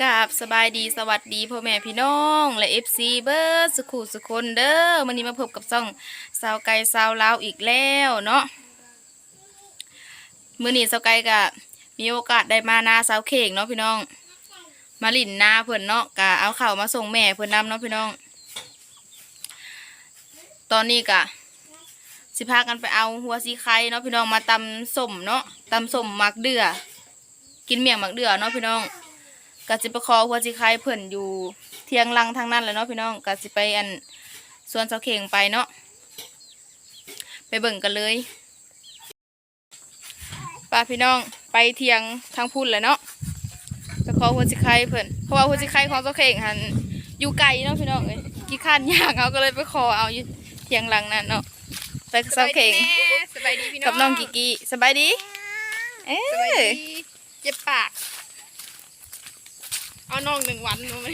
กับสบายดีสวัสดีพ่อแม่พี่น้อง และเอฟซีเบิร์สุขุสุคนเด้อวันนี้มาพบกับซ่องสาวไก่สาวลาวอีกแล้วเนาะมื้อนี้สาวไก่ก็มีโอกาสได้มานาสาวเข่งเนาะพี่น้อง มาหลินนาเพิ่นเนาะก็เอาเข้ามาส่งแม่เพิ่อนนำเนาะพี่น้อง ตอนนี้ก็สิพากันไปเอาหัวสีไข่เนาะพี่น้องมาตำส้มเนาะตำส้มมักเดือกินเมี่ยงหมักเดือเนาะพี่น้อง ก็สิไปขอหัวสีไข่เพิ่นอยู่เทียงลังทางนั้นแหละเนาะพี่น้องก็สิไปอันสวนเสาเข่งไปเนาะไปเบิ่งกันเลยป้าพี่น้องไปเทียงทางพุ่นเลยเนาะไปขอหัวสีไข่เพิ่นเพราะว่าหัวสีไข่ของเสาเข่งหันอยู่ไกลเนาะพี่น้องเอ้ยกี่ขั้นยากเอาก็เลยไปขอเอาอยู่เทียงลังนั่นเนาะไปเสาเข่งสบายดีพี่น้องกับน้องกิกิสบายดีเอ๊สบายะดีเจ็บปาก เอาน้องหนึ่งวันรู้ไหม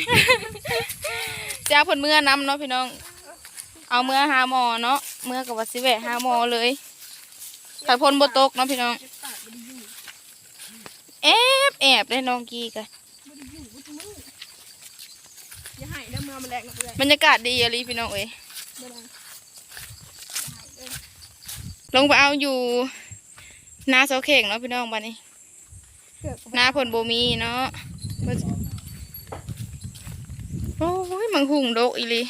จ้าเพิ่นเมื่อน้ำเนาะพี่น้อง เอาเมื่อหาหมอเนาะเมื่อกับวัสิแวะหาหมอเลยถ้าพ่นบ่ตกเนาะพี่น้องแอบแอบได้น้องกีกันอย่าให้เด้อมือมาแลกนะเพื่อนบรรยากาศดีอะลีพี่น้องเอ้ยลงไปเอาอยู่นาเสาเข่งเนาะพี่น้องบัดนี้นาเพิ่นบ่มีเนาะ โอ้ยมังหุงดกอีลี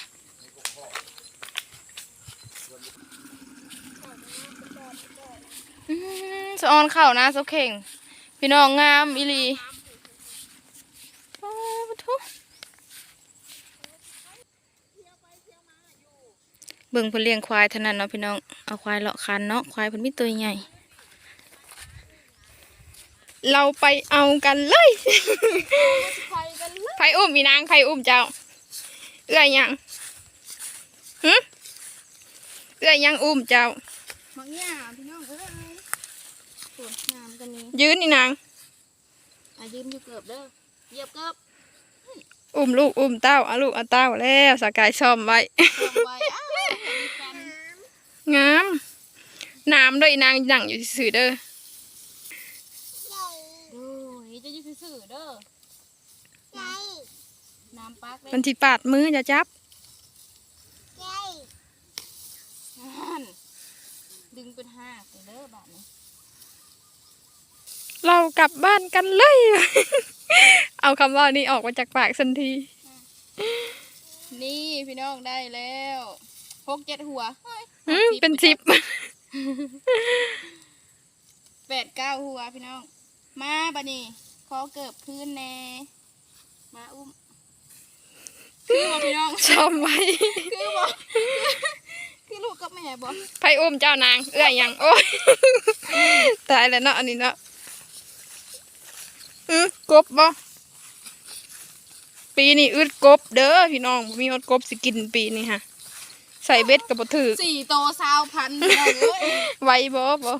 อืมสะออนเข้านาเสาเข่ง พี่น้องงามอีลีโอ้ปทุเบิ่งเพิ่นเลี้ยงควายเท่านั้นเนาะพี่น้อง เอาควายเลาะคันเนาะควายเพิ่นมีตัวใหญ่ เราไปเอากันเลย ไฟกันเลยไผอุ้มมีนางไผอุ้มเจ้า เอื้อยยังหึเอื้อยยังอุ้มเจ้ามังเนี่ยพี่น้องเอ้ยปวดงามกันนี้ยืนนี่นางอะยืมอยู่เกือบเด้อเหยียบเกือบอุ้มลูกอุ้มเต้าเอาลูกเอาเต้าแล้วสกายซ่อมไว้ลงไว้อ้าวมีแฟนงามน้ำด้วยนางนั่งอยู่ซื่อๆเด้อโอ้ยจะอยืดซื่อๆเด้อ น้ำปักเลยมันที่ปาดมือจะจับนั่นดึงเป็นห้าไปเด้อบาทนี้เรากลับบ้านกันเลย เอาคำว่านี้ออกมาจากปากสันที นี่พี่น้องได้แล้วหกเจ็ดหัวเฮ้ยอืม เป็นสิบ แปดเก้าหัวพี่น้อง มาบัดนี้ขอเกิบพื้นแน่มาอุ้ม คือบ่พี่น้องซ่อมไว้ คือบ่คือลูกกับแม่บ่ไผอุ้มเจ้านาง เอื้อยยังโอ้ยตายแล้วเนาะอันนี้เนาะอือกบบ่ปีนี้อึดกบเด้อพี่น้องบ่มีอดกบสิกินปีนี้ฮะใส่เบ็ดกับบ่ถือสี่โตสาวพันพี่น้องเอ้ยไว้บ่บ่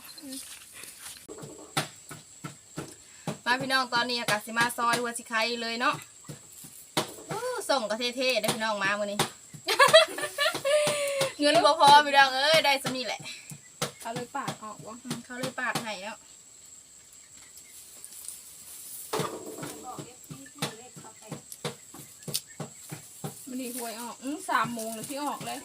มาพี่น้องตอนนี้อากาศสิมาซอยหัวสิไข่เลยเนาะโอ้ ส่งกระเท่ๆได้อพี่น้องมามื้อนี้ เงินบ่พอพี่น้องเอ้ยได้สนี่แหละ เขาเลยปากออกวะอืมเขาเลยปาดให้แล้วมันนี่หวยออกอือสามโมงแล้วที่ออกเลย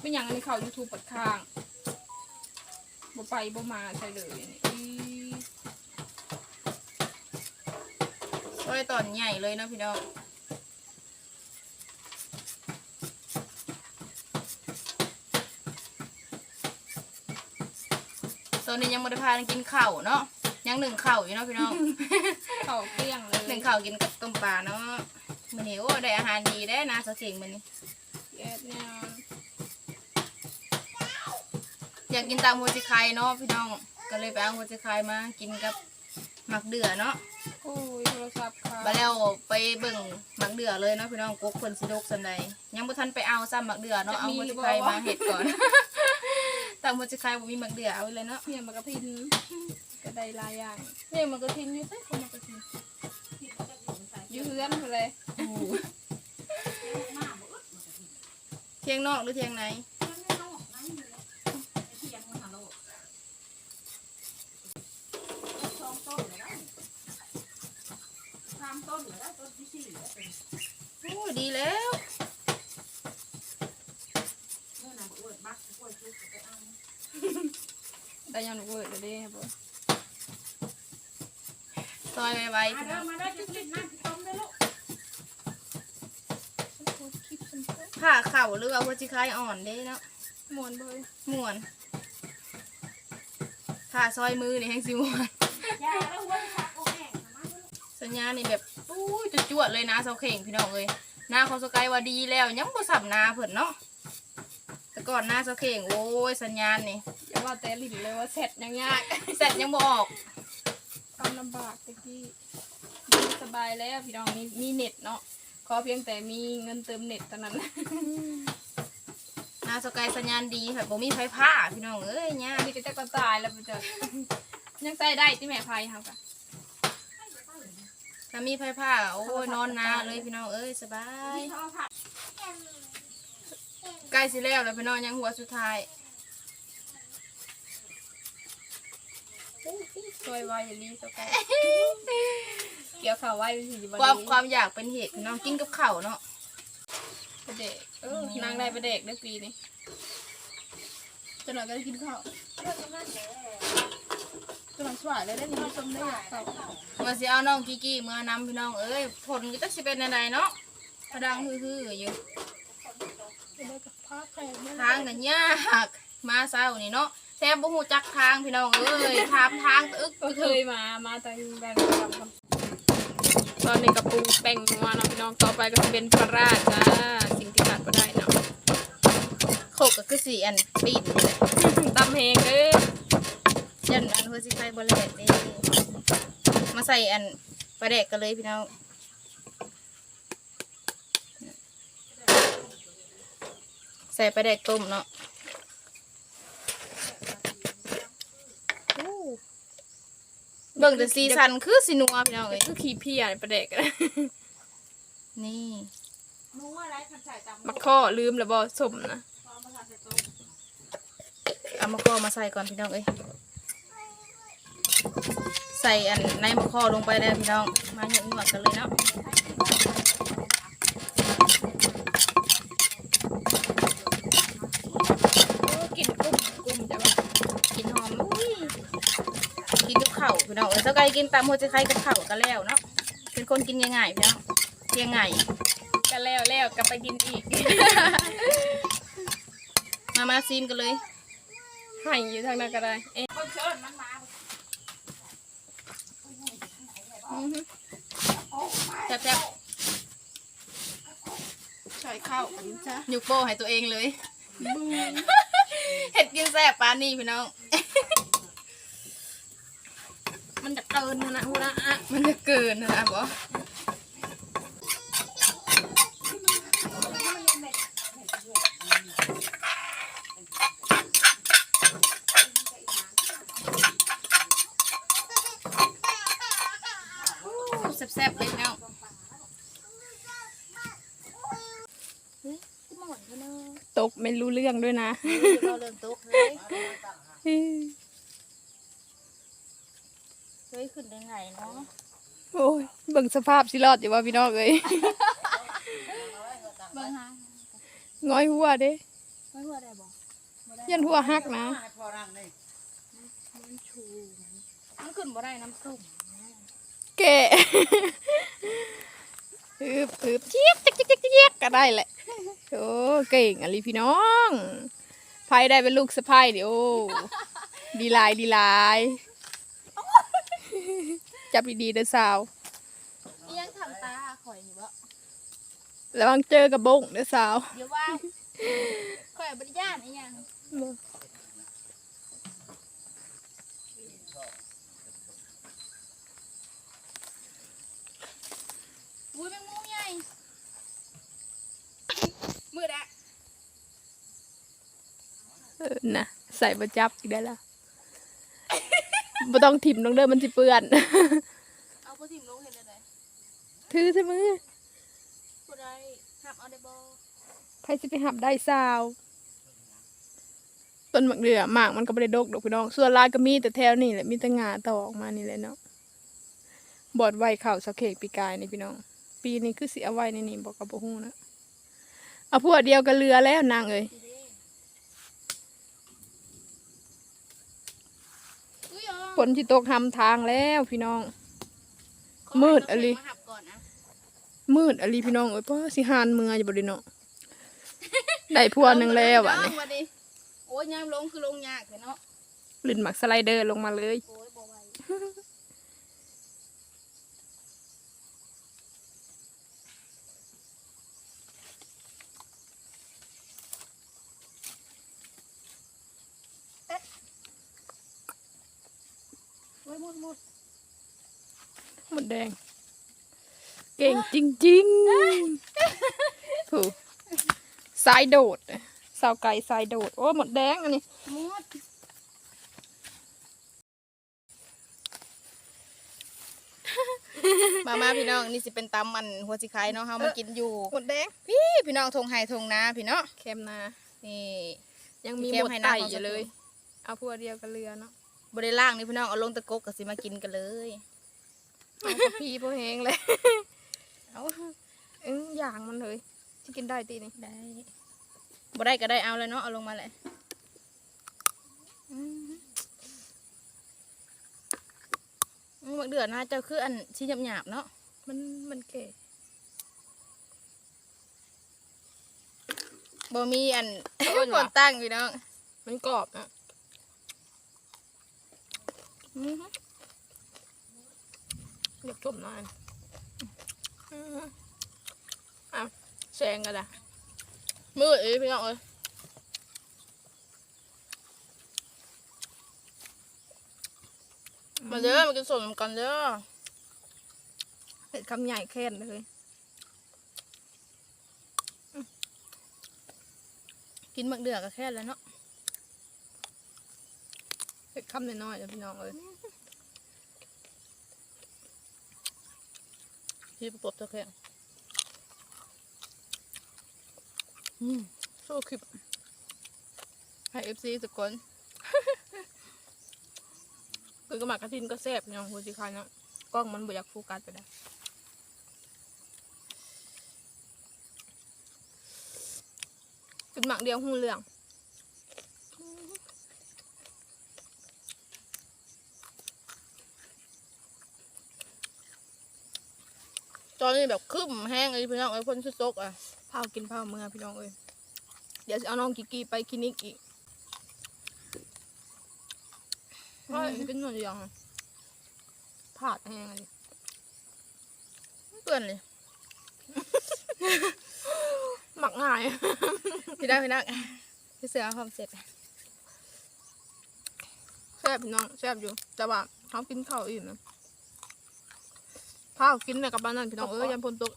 เป็นหยังอันนี้เขา YouTube ปัดข้างบ่ไปบ่มาใช่เลยนี่อี ซอยตอนใหญ่เลยเนาะพี่น้องตอนนี้ยังไม่ได้พากันกินข้าวเนาะยังหนึ่งข้าวอยู่เนาะพี่น้อง เขาเกลี้ยงเลยหนึ่งข้าวกินกับต้มปลาเนาะมันนี้โอ้ได้อาหารดีได้นะสะเสียงมันนี้แย่แน่นอนอยากกินตามหัวจิไคเนาะพี่น้องก็เลยไปเอาหัวจิไคมากินกับหมักเดือเนาะ โอ้ยโทรศัพท์ค่ะไปแล้วไปเบิ่งหมักเดือเลยเนาะพี่น้องกกคนสิดกสันใดยังบ่ทันไปเอาซ้ำหมักเดือเนาะเอาหัวจิไคมาเห็ดก่อนตามหัวจิไคบ่มีหมักเดือเอาไว้เลยเนาะเนี่ยมันกระทินก็ได้หลายอย่างเนี่ยมันกระทินอยู่ใช่คนมันกระทินอยู่เฮือนไปเลยเทียงนอกหรือเทียงไหน ยดีแล้วแต่ยังหนูเวิร์ดเลยเด้บ่ซอยไวๆพี่น้องผ้าเข่าหรือว่าหัวจิคายอ่อนเด้เนาะมวนบ่เอ้ยม่วนผ้าซอยมือนี่แห้งสิม่วนสัญญาณนี่แบบอู้ยจะจวดๆเลยนะเสาเข่งพี่น้องเอ้ย หน้าเขาสกายว่าดีแล้วยังบ่สับหนาเพิ่นเนาะแต่ก่อนหน้าเสาเข่งโอ้ยสัญญาณนี่อย่าว่าแต่ลิ้นเลยว่าเสร็จยังยากเสร็จยังบ่ออกทำลำบากตะกี้ดีสบายแล้วพี่น้องมีมีเน็ตเนาะขอเพียงแต่มีเงินเติมเน็ตเท่านั้นหน้าสกายสัญญาณดีค่ะบ่มีไฟผ้าพี่น้องเอ้ยเนี่ยอันนี้ก็จะก็ตายแล้วไปเจอยังใส่ได้ที่แม่พายเฮากะ ถ้ามีไฟผ้าโอ้ยนอนนาเลยพี่น้องเอ้ยสบายใกล้สิแล้วแล้วพี่น้องยังหัวสุดท้ายซอยไว้อย่าลีสกายเกี่ยวข่าวไว้เป็นสีบันความความอยากเป็นเหตุพี่น้องกินกับข้าวเนาะประเด็กเออนางได้ประเด็กได้ปีนี้จนหน่อยก็ได้กินข้าว จนหน่อยสวายเลยได้ยินชมได้อยากข้าวมาสิเอาน้องกิกี้เมื่อนำพี่น้องเอ้ยผลก็จะสิเป็นอะไรเนาะกระดังฮือๆอยู่จะได้กับผ้าแขกเนี่ยทางกันยากมาเศร้านี่เนาะแทบบ่ฮู้จักทางพี่น้องเอ้ยถามทางอึกก็เคยมา มาแต่แบงกำครับตอนนี้กระปูแป้งมาเนาะพี่น้องต่อไปก็จะเป็นปลาร้าจ้าสิ่งที่ขาดไม่ได้เนาะโคกก็คือสีอันปีนนี่แหละตำเฮงเด้อ ยันอันหัวสิไข่บ่แลกเด้มาใส่อันปลาแดกกันเลยพี่น้องใส่ปลาแดกต้มเนาะอู้เบิ่งแต่สีสันคือสีนัวพี่น้องเอ้ยคือขี้เพี้ยประเด็กนี่มักข้อลืมแล้วบ่สมนะเอามะกอมาใส่ก่อนพี่น้องเอ้ย ใส่อันในมะกอลงไปแล้วพี่น้อง มาหยดๆกันเลยเนาะกินกุ้งกุ้งจะกินหอมอุ้ยกินกับข้าวพี่น้องเอ้ยเจ้าไก่กินตามหัวใจไข่กับข้าวกันแล้วเนาะเป็นคนกินง่ายๆพี่น้องเพียงง่ายกันแล้วแล้วกลับไปกินอีก มามาซีมกันเลยให้อยู่ทางนั้นก็ได้เอ๊ะ อื้อหือ แซ่บใส่ข้าวกันจ้าๆยกโป้ให้ตัวเองเลยเห็ดกินแซ่บปานนี่พี่น้อง มันจะเกินนะฮูนะอะมันจะเกินนะบอ แซ่บๆเลยพี่น้องเฮ้ยหมอนพี่น้องตกไม่รู้เรื่องด้วยนะ เราเริ่มตกเลยเฮ้ยขึ้นได้ไงเนาะโอ้ยเบิ่งสภาพสิรอดอยู่ว่าพี่น้องเอ้ยเบิ่งหาง้อยหัวเด้ไม่หัวได้บ่ยันหัวหักนะมันขึ้นบ่ได้น้ำส้ม แกะฮึบฮึบเจี๊ยกเจี๊ยกเจี๊ยกเจี๊ยกก็ได้แหละโอ้เก่งอะไรพี่น้องไพ่ได้เป็นลูกสะพ้ายเดี๋ยวดีหลายดีหลาย จับดีๆเด้อสาวอียังทำตาข่อยอยู่บ่ระวังเจอกระบงเด้อสาวเดี๋ยวว่าข่อยบ่ได้ย่านอีหยังอุ้ยแมงมุมใหญ่ มืดอะเออนะใส่ประจับอีกได้ละบ่ต้องถิ่มน้องเด้อมันสิเปื้อน เอาบ่ทิ่มลงเห็นได้ไดถือใช่มือบ่ได้หับเอาได้บ่ใครจะไปหับได้สาวต้นมะเดือหมากมันก็ไม่ได้ดกดอกพี่น้อง ส่วนลายก็มีแต่แถวนี่แหละมีแต่งาต่อออกมานี่แหละเนาะบอดไว้ข่าวสะเคกปีกายนี่พี่น้อง ปีนี้คือสิเอาไว้ในนี่บอกกับบ่ฮู้นะ เอาพวกเดียวกันเรือแล้วนางเอ้ยอุ้ยอ๋อฝนที่ตกทำทางแล้วพี่น้อง มืดอะลิมาหับก่อนนะมืดอลีพี่น้องเอ้ยเพราะสิหานเมืออยู่บ่ไดิเนาะได้พวกหนึงแล้วอะนี่บัดนี้โอ้ยยามลงคือลงยากเลยเนาะลื่นหมักสไลเดอร์ลงมาเลย โอ้ยบ่ไหวโอ้ยหม ดหมดหมดแดง เก่งจริงๆถูกสายโดดสาวไก่สายโดด โอ้หมดแดงอันนี้หมดมามาพี่น้องนี่สิเป็นตำมันหัวสิไข่เนาะเฮามากินอยู่หมดแดงพี่พี่น้องทงไห้ทงนาพี่เนาะเค็มนานี่ยังมีเค็หมมดให้ไตน้ำอยู่เลย เอาพวกเดียวกันเรือเนาะ บริล่างนี่พี่น้องเอาลงตะกกก็สิมากินกันเลยเอากระพีพวกแหงเลย เอาเอ้ยอย่างมันเลยที่กินได้ตีนี่ได้บ่ได้ก็ได้เอาเลยเนาะเอาลงมาเลยอืมอืมบักเดือดนะเจ้าคืออันชิ้นหยาบๆเนาะมันมันเก๋บ่มีอันก่อนตั้งพี่น้องมันกรอบอะอือ หืออยากจมหน่อยอืมอะแซงกันละมืดเอ้ยพี่น้องเอ้ยมาเด้อมากินสมกันเด้อเห็ดคำใหญ่แค่นเลยกินบักเดือดก็แค่แล้วเนาะ เห็ดคำน้อยๆเลยพี่น้องเอ้ยที่ประกบตัวแค่อืมสู้คลิปให้เอฟซีทุกคนคือกระหมากกระทินก็แซ่บเนาะหัวจิคายเนาะกล้องมันบ่อยากโฟกัสไปได้กินหมักเดียวหูเหลือง ตอนนี้แบบคึมแห้งเลยพี่น้องไอ้คนชื่อซกอะพาวกินพาวเมื่อพี่น้องเอ้ยเดี๋ยวจะเอาน้องกิกกี้ไปคลินิกอีกเพราะกินหน่อยเดียวอะผาดแห้งอันนี้เปื่อนเลยหมักง่ายพี่น้องพี่น้องพี่เสือเอาความเสร็จแซ่บพี่น้องแซ่บอยู่แต่ว่าเขากินข้าวอิ่มนะ ข้าวกินเนี่ยกับบ้านนั่นพี่น้องเอ้ยยันพนตก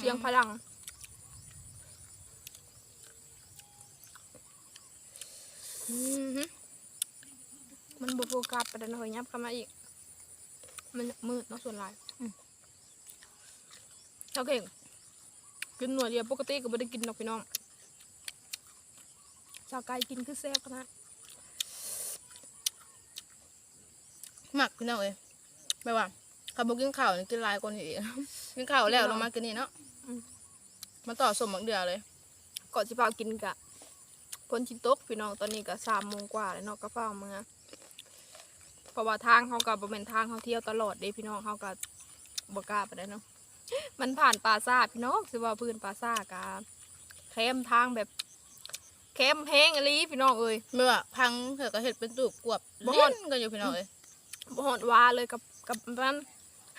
เสียงพลังมันบุโฟกัสไปแล้วเนาะเฮ้ยยับเข้ามาอีก มันมืดเนาะส่วนหลายเจ้าเก่งกินหน่วยเดียวปกติก็ไม่ได้กินหรอกพี่น้องชาวไก่กินคือแซ่บขนาดหมักพี่น้องเอ้ย ไม่ว่าขับบุกินข้าวนี่กินหลายคนอีกกินข้าวแล้วลงมากินนี่เนาะมาต่อสมบักเดือเลยก่อนสิพากินกะพนชิตกพี่น้องตอนนี้ก็สามโมงกว่าแล้วเนาะก็เฝ้าเมืองเพราะว่าทางเขากับ่เป็นทางเขาเที่ยวตลอดเด้พี่น้องเขาก็บกล้าไปได้เนาะมันผ่านป่าซ่าพี่น้องสิว่าพื้นป่าซ่ากะแคมทางแบบแคมแห้งอะไรพี่น้องเอ้ยเมื่อพังเถอะก็เห็ดเป็นตูบกวบบ่เล่นกันอยู่พี่น้องเอ้ยบ่หอดว่าเลยกับ กับมัน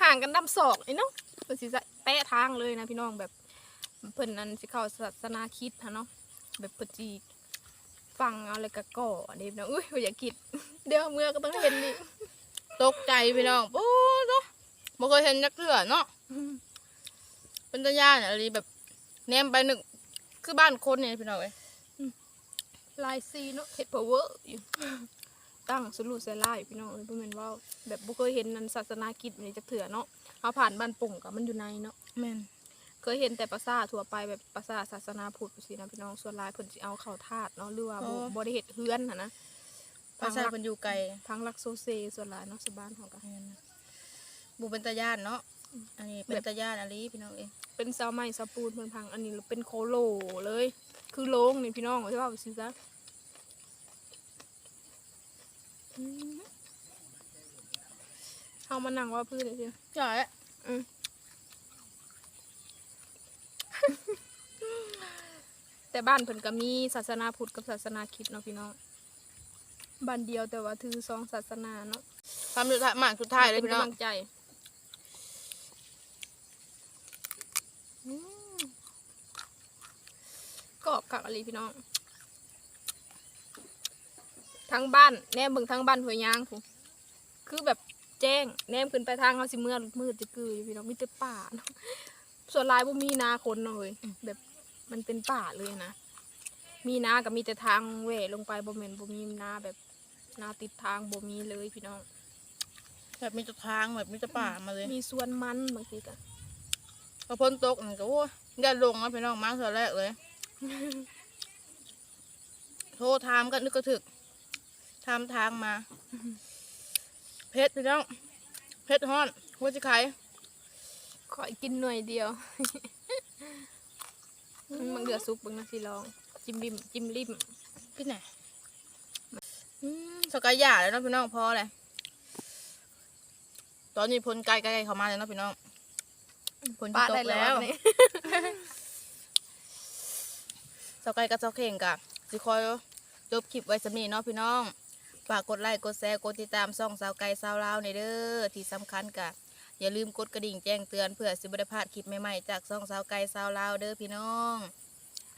ห่างกันดำศอกไอ้เนาะเพิ่นสิจะแปะทางเลยนะพี่น้องแบบเพิ่นนั้นสิเข้าศาสนาคริดฮะเนาะแบบเพิ่นสิฟังเอาอะไรก็ก่อเด้พี่น้องอุ้ยบ่อยากคิด เดี๋ยวเมื่อก็ต้องเห็นนี่ตกใจพี่น้องโอ้เนาะบ่เคยเห็นนักเถื่อเนาะเป็นตาย่านอะไรแบบแนมไปหนึ่งคือบ้านคนเนี่ยพี่น้องเอ้ยลายซีเนาะเฮ็ดเพอเวอร์อยู่ ตั้งสรุปใส่ลายพี่น้องเอ้ยบ่แม่นว่าแบบบ่เคยเห็นนันศาสนาคริดนี่จักเถื่อเนาะเฮาผ่านบ้านปุ่งก็มันอยู่ในเนาะแม่นเคยเห็นแต่ปราสาททั่วไปแบบปราสาทศาสนาพุทธสินะพี่น้องส่วนหลายเพิ่นสิเอาเข้าธาตุเนาะหรือว่าบ่บ่ได้เฮ็ดเฮือนหั่นนะภาษาเป็นอยู่ไกลทางลักโซเซส่วนหลายเนาะสบ้านเฮาก็ แม่นบูเป็นตาญาติเนาะอันนี้เป็นตาญาติอะไรพี่น้องเองเป็นเสาไม้เสาปูนเพิ่นพังอันนี้เป็นโคโลเลย คือโลงนี่พี่น้องใช่ป่าวสิจ๊ะอืม เอามานั่งว่าพื้นเลยสิใช่อืมแต่บ้านเพิ่นก็มีศาสนาพุทธกับศาสนาคริสต์เนาะพี่น้องบ้านเดียวแต่ว่าถือสองศาสนาเนาะทำสุดท้ายหมากสุดท้ายเลยเป็นพี่น้องกำลังใจอืมกรอบกักอะไรพี่น้อง ทั้งบ้านแนมเบิ่งทั้งบ้านหัวยยางผมคือแบบแจ้งแนมขึ้นไปทางเขาสิเมื่อมืดจะกืออยู่พี่น้องมีแต่ป่าเนาะส่วนหลายบ่มีนาคนเนาะเลยแบบมันเป็นป่าเลยนะมีนากับมีแต่ทางแหวลงไปบ่แม่นบ่มีนาแบบนาติดทางบ่มีเลยพี่น้อง แบบมีแตะทางแบบมีแตะป่ามาเลย มีส่วนมันบางทีก็พอพ้นตกมันก็โอ้ยได้ลงแล้วพี่น้องมาเสือแรกเลย โทรถามกันนึกก็ถึก ถามทางมา เพชรพี่น้อง เพชรฮ้อนหัวจิไข่ขอกินหน่อยเดียว มันเดือดซุปเบิ่งนะสิลอง จิ้มริมจิ้มริมกินไหนอืมสกายหยาเลยเนาะพี่น้องพอเลยตอนนี้พลไกลไกลๆเข้ามาเลยเนาะพี่น้องพลที่ป้าตได้กแล้แล้ววนี่สกายกับเจ้าเข่งกับสิคอยจบคลิปไว้สำนีเนาะพี่น้อง ฝากกดไลค์กดแชร์กดติดตามช่องสาวไก่สาวลาวในเด้อที่สำคัญกะอย่าลืมกดกระดิ่งแจ้งเตือนเพื่อสิบได้พลาดคลิปใหม่ๆจากช่องสาวไก่สาวลาวเด้อพี่น้อง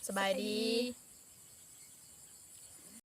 สบายดี